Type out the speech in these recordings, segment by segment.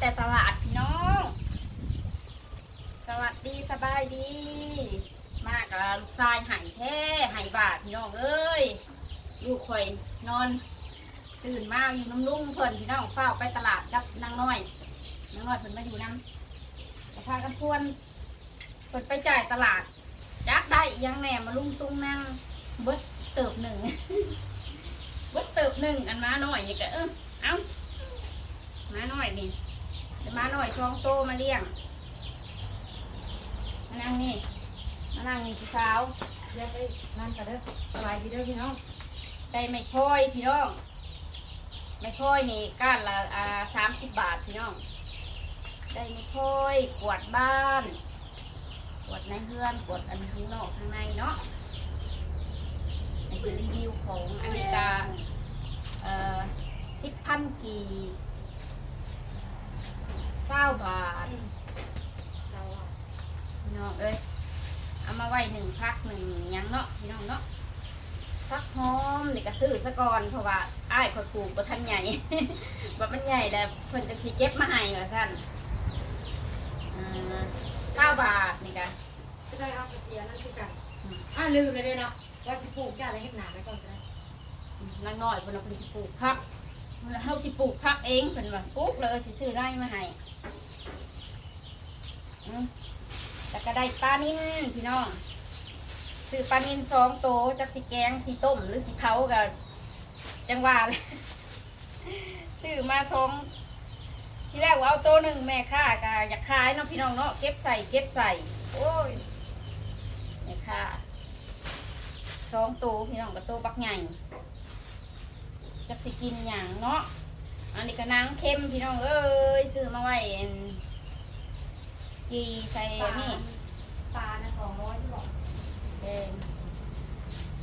แต่ตลาดพี่น้อง สวัสดีสบายดี มากกับลูกชายหายแท้หายบาทพี่น้องเอ้ยลูกข่อยนอน ตื่นมาอยู่น้ำลุ่งเพิ่นพี่น้องเฝ้าวไปตลาดกับนางน้อยนางน้อยเพิ่นมาอยู่น้ำก็พากันชวนเพิ่นไปจ่ายตลาดจักได้ยังแหน่มาลุ่งตุ้งนั่งเบิดเติบหนึ่งเบิดเติบหนึ่งอันมาหน่อยนี่ก็เออเอ้ามาหน่อยนี่ เดี๋ยวมาหน่อยซองโตมาเลี้ยงมานั่งนี่มานั่งนี่พี่สาวเรียกไปนั่นกันเด้อสบายดีเด้อพี่น้องได้ไม่ค่อยพี่น้อง ไม่ค่อยนี่ก้านละอ่าสามสิบบาทพี่น้อง ได้ไม่ค่อยกวาดบ้านกวาดในเฮือนกวาดอันข้างนอกข้างในเนาะในสิรีวิวของอเมริกาเอ่อสิบพันกี เศร้าบาทเราอะพี่น้องเอ้ยเอามาไว้หนึ่งพักหนึ่งหยังเนาะพี่น้องเนาะพักหอมนี่ก็ซื้อซะก่อนเพราะว่าอ้ายคนปลูกบ่ทันใหญ่บ่มันใหญ่แล้วเพิ่นจะสิเก็บมาให้ว่าซั่นอ่าเก้าบาทนี่ก็จะได้เอาไปเสียนั่นคือกันอ่าลืมเลยเด้อเนาะว่าสิปลูกยาอะไรเฮ็ดหนาไปก่อนก็ได้นางน้อยเพิ่นเอาเพิ่นสิปลูกผักเฮาสิปลูกผักเองเพิ่นว่าปลูกเลยสิซื้อไร่มาให้อืม แล้วก็ได้ปลานิ่นพี่น้องซื้อปลานิ่นสองโตวจักสิแกงสีต้มหรือสีเผากับจังหวะเลยซื้อมาสองที่แรกว่าเอาโตวหนึ่งแม่ค่ากะอยากขายเนาะพี่น้องเนาะเก็บใส่เก็บใส่ โอ้ยแม่ค่าสองโตวพี่น้องกับโตวบักใหญ่จักสิกินอย่างเนาะอันนี้ก็นางเค็มพี่น้องเอ้ยซื้อมาไว้ จีใส่อันนี่ปลานะสองร้อยที่บอกเออ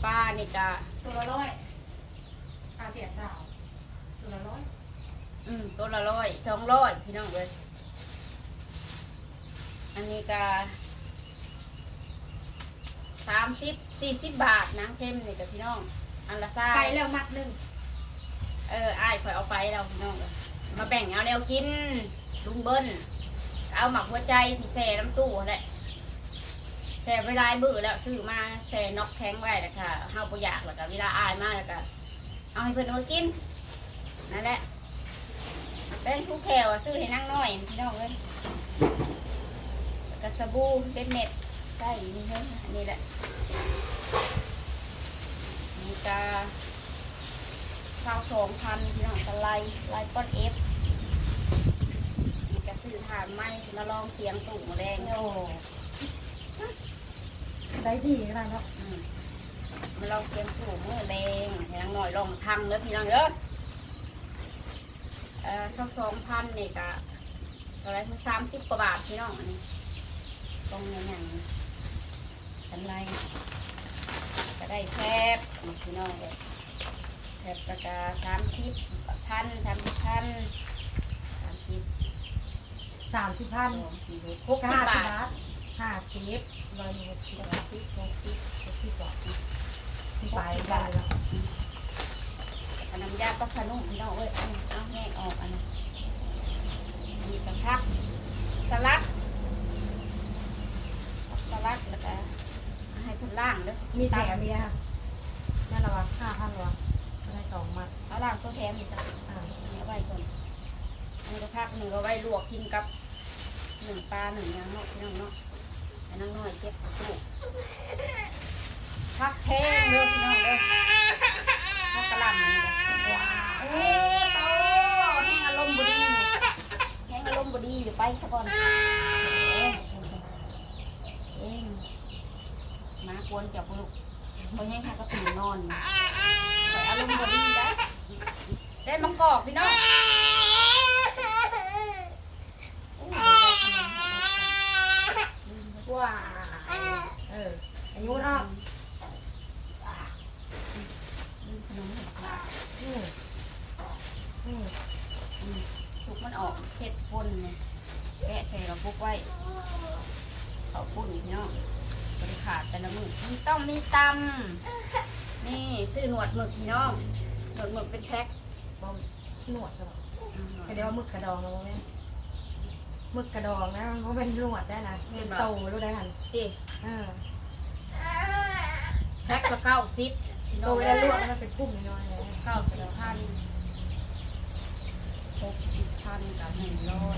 ป้านี่กะตัวละร้อยปลาเสียบสาวตัวละร้อยอืมตัวละร้อยสองร้อยพี่น้องเลยอันนี้กะสามสิบสี่สิบบาทนางเข้มนี่กับพี่น้อง อันละซ่าไปแล้วมัดหนึ่งเอออ้ายคอยเอาไปเราพี่น้องเอ้ยมาแบ่งเอาแนวกินลุงเบิ้ล เอาหมักหัวใจที่แซ่น้ำตู้แหละแซ่เวลาบื้อแล้วซื้อมาแซ่นอกแข็งไว้แล้วค่ะเฮาบ่อยากแล้วก็เวลาอายมากแล้วก็เอาให้เพิ่นเอามากินนั่นแหละเป็นทุกแถวอะซื้อให้นั่งน้อยพี่น้องเลยแล้วก็สบู่เด็ดเม็ดใส่นี่เฮ้ยอันนี้แหละนี่ก็ข้าวสองพันพี่น้องสไลด์ไลด์ก้อนเอฟ นี่ก็ซื้อทานไม้มาลองเสียงตู่หมูแดงโอ้ได้ดีขนาดเนาะอืมมาลองเสียงตู่มือแดงให้นางหน่อยลองทำแล้วพี่น้องเด้อเอ่อข้าวสองพันนี่ก็อะไรคือสามสิบกว่าบาทพี่น้องอันนี้ตรงนี้อย่างนี้กันไรก็ได้แคบพี่น้องเลยแถบราคาสามสิบพันสามสิบพันสามสิบ สามสิบพันสองสี่หกหหกกสิสิบบบาบาททห้าสิบร้อยหกสิบหกสิบหกสิบหกสิบบาทไปได้แล้วอันน้ำยาปักขนุ่มพี่น้องเอ้ยเอาเอาแห้งออกอันนี้มีกระทักสลัดสลัดแล้วก็ให้ทุนล่างเด้อมีแต่เมียนั่นละวะห้าพันวะได้สองมัดเอาล่างตัวแถมอีกสักอ่าเอาไว้ก่อนอันนี้กระทักหนึ่งเอาไว้ลวกกินกับ หนึ่งปลาหนึ่งยางเนาะพี่น้องเนาะอันนั้นน้อยเจ็บตู้พักแห้งเด้อพี่น้องเด้อพักกระหลำนี่ว้าวโอ้โตแห้งอารมณ์บดีแห้งอารมณ์บดีอยู่ไปซะก่อนเองเองมากวนจับลูกคนแห้งค่ะก็ตื่นนอนปล่อารมณ์บดีได้ได้มังกอกพี่น้องอู้หูได้ขนมค่ะ ว้าเอออายุเนาะอืมขนมค่ะอืมอืมทุกมันออกเผ็ดป่นเนี่ยแกะใส่เราพุกไว้เขาปุ่นพี่น้องบริขาดแต่ละมือมันต้องมีตำนี่ซื้อหนวดหมึกพี่น้องหนวดหมึกเป็นแพ็คบ่หนวดใช่ปะเดี๋ยวมึกกระดองเราไหม มึกกระดองนะมันก็เป็นลวดได้นะเป็นโตรู้ได้กันดิเออแพ็คละเก้าสิบพี่โตน้องเวลาลวกแล้วมันเป็นพุ่มน้อยๆเลยเก้าสิบพันหกสิบพันกับหนึ่งร้อย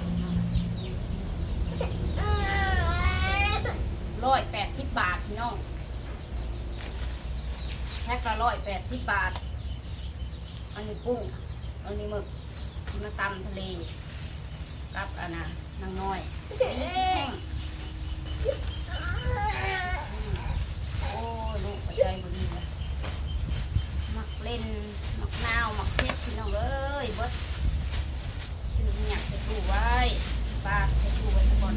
ร้อยแปดสิบบาทพี่น้องแพ็คละร้อยแปดสิบบาท อันนี้กุ้ง อันนี้หมึกที่มาตำทะเล กับอันน่ะ นางน้อยนี่แห้งอืมโอ้ยลูกหัวใจบุญเลยมักเล่น มักนาว มักเพชรพี่น้องเอ้ยเบดชื่ออยากจะดูไว้ป้าจะดูไว้ซะก่อน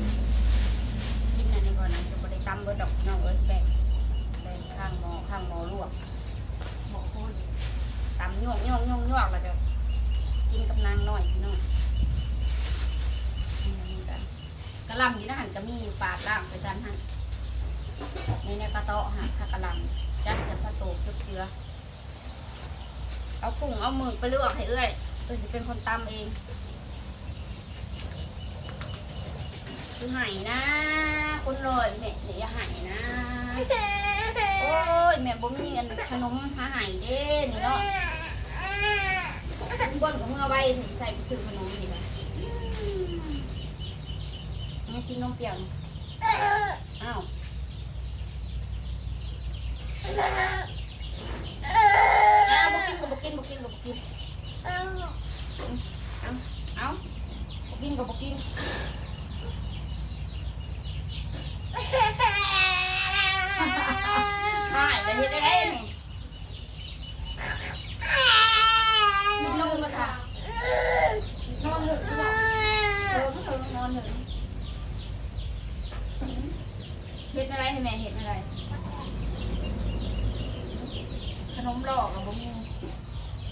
กินอันนี้ก่อนนะจะไม่ได้ตำเบิดดอกพี่น้องเอ้ยแบ่งแบ่งข้างหมอข้างหมอลวกหมอโคตรตำย่องย่องย่องย่องแล้วจะกินกับนางน้อยพี่น้องอืมกัน กะหลำอยู่นะหันก็มีอยู่ปาดล่างไปกันหันในในกระเตาะหันถ้ากะหลำจัดจะสะโตกจุกเจือเอากุ้งเอาหมึกไปลวกให้เอ้อยเอ้อยจะเป็นคนตำเองคือไห่นะ คนรวยเนี่ยเนี่ยอย่าไห่นะ โอ้ยแม่บ่มีอันขนมหาไห่เด้นี่เนาะบนกับเมื่อไว้นี่ใส่ไปซื้อขนมนี่นะ ไม่กินนมเปรี้ยวนี่อ้าวอ้าวบ่กินก็บ่กินบ่กินก็บ่กินเอาเอาบ่กินก็บ่กินหายไปเฮ็ดได้ไดนี่กินนมมาค่ะ นอนเลยที่บอก เออก็เออนอนเลยเห็ดอะไรให้แม่เห็ดอะไร ข นมหลอกกับบ่มี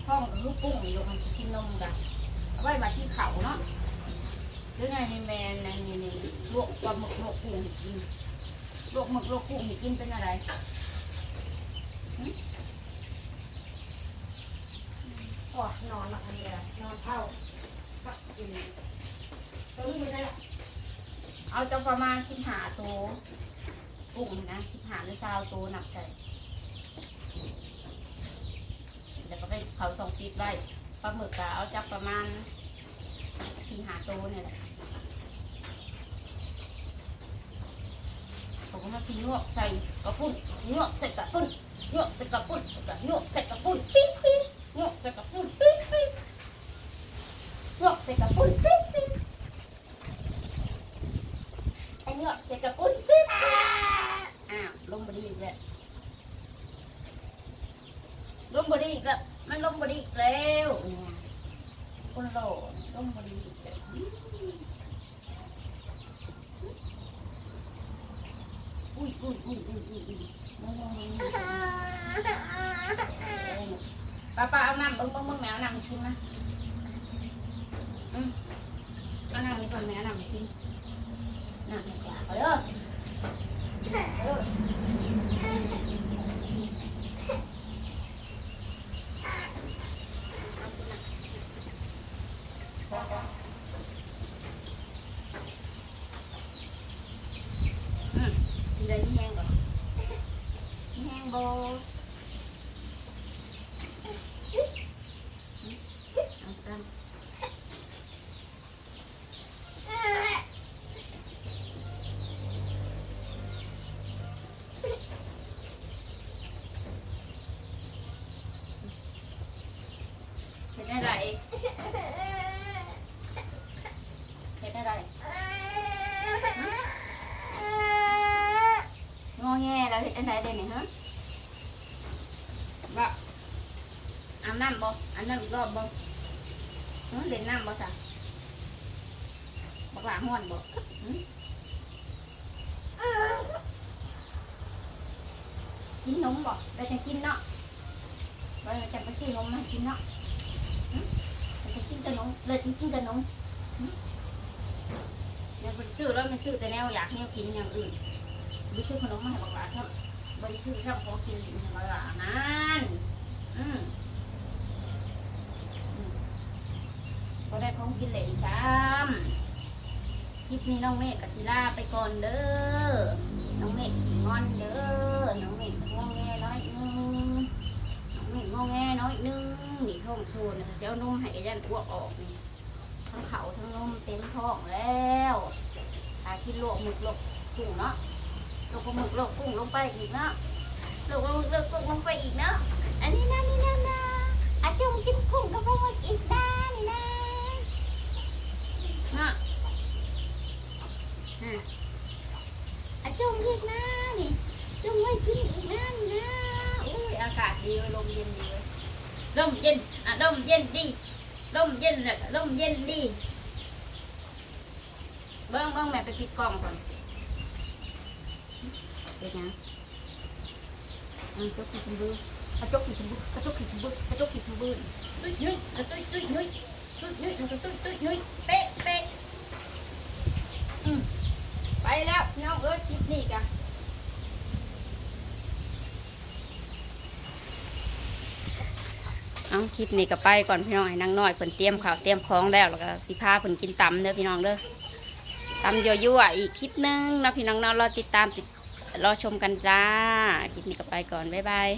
ห้องกับลูกปุ้งอยู่มันจะกินนมกันเอาไว้มาที่เขาเนาะหรือไงในแม่ในนี่นี่ลวกปลาหมึกลวกกุ้งให้กินลวกหมึกลวกกุ้งให้กินเป็นอะไรโอ้นอนหลับอันนี้เลยนอนเท่าก็กินตัวนี้ไม่ได้ละเอาจะประมาณสิบหาตัวกุ้งนะสิบหาหรือซาวตัวหนักใจ เดี๋ยวก็ไปเผาสองฟีดไว้ปลาหมึกก็เอาจับประมาณสี่หาตัวเนี่ยแหละผมก็มาซีนวกใส่กระปุ้นนวกใส่กระปุ้นนวกใส่กระปุ้นแล้วก็นวกใส่กระปุ้นปิ๊งปิ๊งนวกใส่กระปุ้นปิ๊งปิ๊งนวกใส่กระปุ้นปิ๊งปิ๊งอันนี้เสร็จกับปุ้นปิ๊บอ้าวลงบดีอีกแล้วลงบดีอีกแล้ว มันลงบดีอีกแล้วเนี่ยคนหลลงบดีอีกแล้วอุ้ยอุ้ยอุ้ยอุ้ยอุ้ยอุ้ยลงลงลงลงป้าป้าเอาน้ำเบิ้งเบิ้งเบิ้งแมวน้ำกินนะอืมเอาน้ำนี่ก่อนแมวน้ำกินน่ะกว่าเอาเด้อเด้ออืมกินได้ที่แห้งก่อนที่แห้งโบเอาตาม เห็นอะไรเห็นอะไรงอแงแล้วเห็นอะไรเด่นเนี่ยฮะบ่อาบน้ำบ่อาบ น้ำอีกรอบบ่เออเล่นน้ำบ่จ้ะบอกหลาห้อนบ่กินนมบ่เราจะกินเนาะเราจะไปซื้อนมมาให้กินเนาะมันจะกินแต่นมเลยกินแต่นมหึเดี๋ยวไปซื้อแล้วไม่ซื้อแต่แนวอยากแนวกินอย่างอื่นไปซื้อขนมมาให้บักหลาชอบไปซื้อชอบของกินให้บักหลานั่นอืมอืมก็ ได้ของกินเหลนซ้ำคลิปนี้น้องเมฆกับศิลาไปก่อนเด้อ น้องเมฆขี่งอนเด้อ น้องเมฆงอแงน้อยนึงน้องเมฆงอแงน้อยนึงนี่ท้องโซนนะคะเจ้านมให้กระยันอ้วกออกนี่ทั้งเขาทั้งนมเต็มท้องแล้วหากินโลกหมึกโลกกุ้งเนาะโลกหมึกโลกกุ้งลงไปอีกเนาะโลกหมึกโลกกุ้งลงไปอีกเนาะอันนี้นะนี่นะนะอาจงกินกุ้งกับปลาหมึกอีกนะนี่นะ เนาะอะอาจงอีกนะนี่จงไว้กินอีกนะนี่นะอุ้ยอากาศดีเลยลมเย็นดีเลยลมเย็นอะลมเย็นดีลมเย็นเลยลมเย็นดีเบิ้งเบิ้งแม่ไปปิดกล้องก่อนเดี๋ยวนะอะจกขีดชมบือกระจกขีดชมบือกระจกขีดชมบือกระจกขีดชมบือตุ้ยนุ้ยกระตุ้ยตุ้ยนุ้ย ตุ้ยนุ้ยกระตุ้ยตุ้ยนุ้ยเป๊ะเป๊ะอืมไปแล้วน้องเอ้ยคลิปนี้กันเอาคลิปนี้ก็ไปก่อนพี่น้องให้นางน้อยเพิ่นเตรียมข้าวเตรียมของแล้วแล้วก็สิพาเพิ่นกินตำเด้อพี่น้องเด้อตำยั่วๆอีกคลิปหนึงเนาะพี่น้องเนาะรอติดตามติดรอชมกันจ้า คลิปนี้ก็ไปก่อนบ๊ายบาย